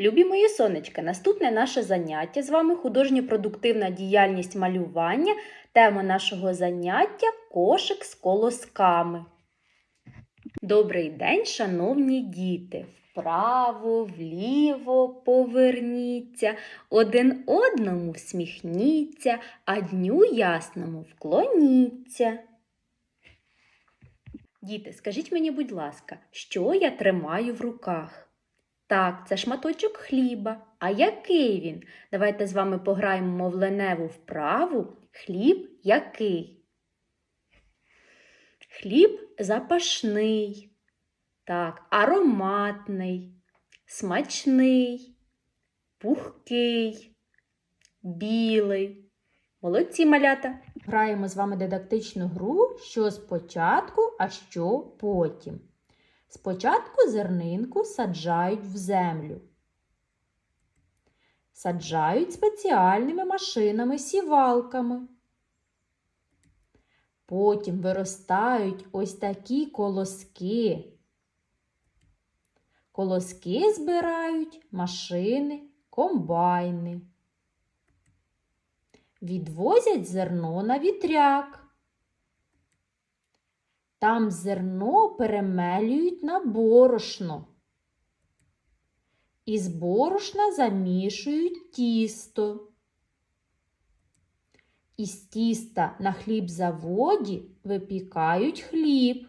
Любі мої сонечка, наступне наше заняття з вами художньо-продуктивна діяльність малювання. Тема нашого заняття кошик з колосками. Добрий день, шановні діти! Вправо, вліво поверніться, один одному всміхніться, а дню ясному вклоніться. Діти, скажіть мені, будь ласка, що я тримаю в руках? Так, це шматочок хліба. А який він? Давайте з вами пограємо мовленеву вправу. Хліб який? Хліб запашний. Так, ароматний, смачний, пухкий, білий. Молодці малята. Граємо з вами дидактичну гру, що спочатку, а що потім. Спочатку зернинку саджають в землю. Саджають спеціальними машинами-сівалками. Потім виростають ось такі колоски. Колоски збирають машини, комбайни. Відвозять зерно на вітряк. Там зерно перемелюють на борошно. Із борошна замішують тісто. Із тіста на хлібзаводі випікають хліб.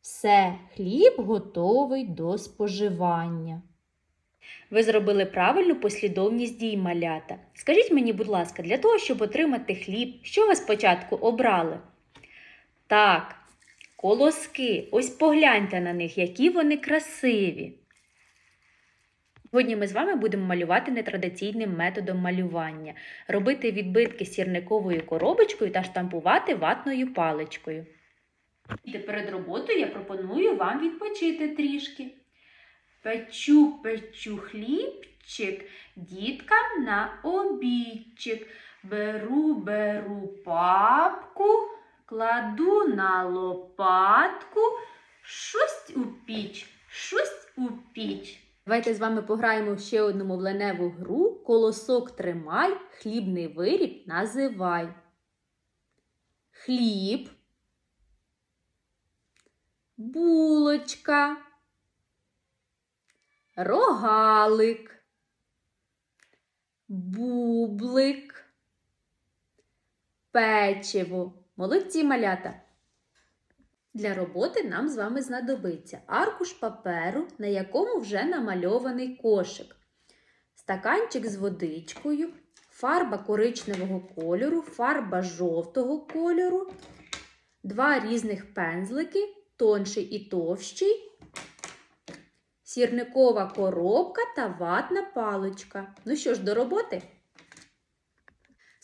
Все, хліб готовий до споживання. Ви зробили правильну послідовність дій малята. Скажіть мені, будь ласка, для того, щоб отримати хліб, що ви спочатку обрали? Так, колоски. Ось погляньте на них, які вони красиві. Сьогодні ми з вами будемо малювати нетрадиційним методом малювання, робити відбитки сірниковою коробочкою та штампувати ватною паличкою. Перед роботою я пропоную вам відпочити трішки. Печу, печу хлібчик, діткам на обідчик. Беру, беру папку, кладу на лопатку, щось у піч, щось у піч. Давайте з вами пограємо ще одну мовленеву гру. Колосок тримай, хлібний виріб називай. Хліб, булочка, рогалик, бублик, печиво. Молодці малята! Для роботи нам з вами знадобиться аркуш паперу, на якому вже намальований кошик, стаканчик з водичкою, фарба коричневого кольору, фарба жовтого кольору, два різних пензлики, тонший і товщий, сірникова коробка та ватна паличка. Ну що ж, до роботи?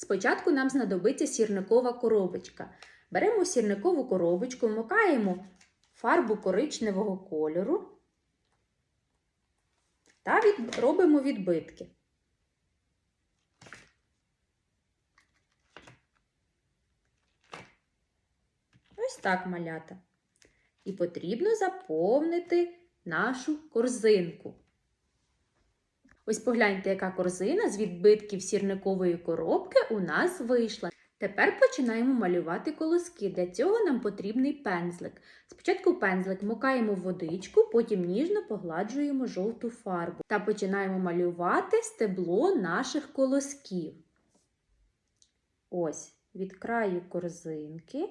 Спочатку нам знадобиться сірникова коробочка. Беремо сірникову коробочку, вмикаємо фарбу коричневого кольору та від... робимо відбитки. Ось так малята. І потрібно заповнити нашу корзинку. Ось погляньте, яка корзина з відбитків сірникової коробки у нас вийшла. Тепер починаємо малювати колоски. Для цього нам потрібний пензлик. Спочатку пензлик мокаємо в водичку, потім ніжно погладжуємо жовту фарбу та починаємо малювати стебло наших колосків. Ось від краю корзинки.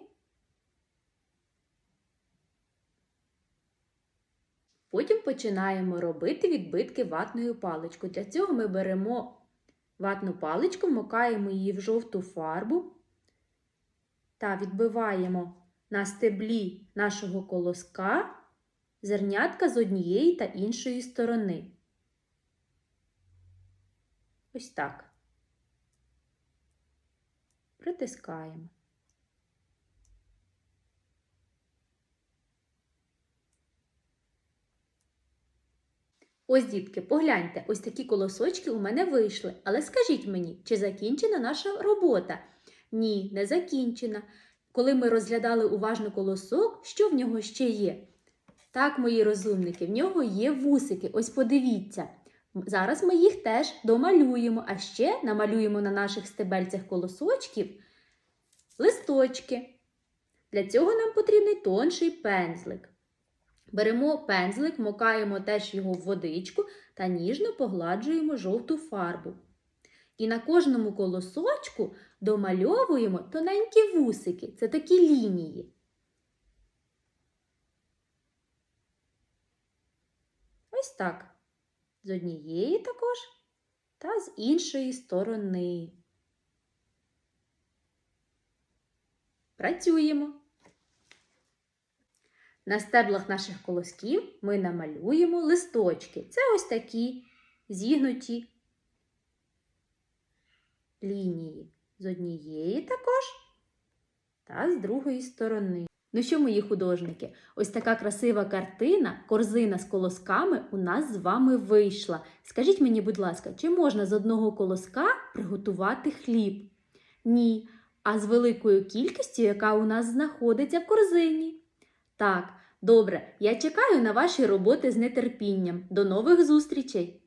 Потім починаємо робити відбитки ватною паличкою. Для цього ми беремо ватну паличку, мокаємо її в жовту фарбу та відбиваємо на стеблі нашого колоска зернятка з однієї та іншої сторони. Ось так. Притискаємо. Ось, дітки, погляньте, ось такі колосочки у мене вийшли. Але скажіть мені, чи закінчена наша робота? Ні, не закінчена. Коли ми розглядали уважно колосок, що в нього ще є? Так, мої розумники, в нього є вусики. Ось подивіться. Зараз ми їх теж домалюємо, а ще намалюємо на наших стебельцях колосочків листочки. Для цього нам потрібний тонший пензлик. Беремо пензлик, мокаємо теж його в водичку та ніжно погладжуємо жовту фарбу. І на кожному колосочку домальовуємо тоненькі вусики. Це такі лінії. Ось так. З однієї також та з іншої сторони. Працюємо. На стеблах наших колосків ми намалюємо листочки. Це ось такі зігнуті лінії. З однієї також та з другої сторони. Ну що, мої художники, ось така красива картина, корзина з колосками у нас з вами вийшла. Скажіть мені, будь ласка, чи можна з одного колоска приготувати хліб? Ні, а з великою кількістю, яка у нас знаходиться в корзині. Так, добре, я чекаю на ваші роботи з нетерпінням. До нових зустрічей!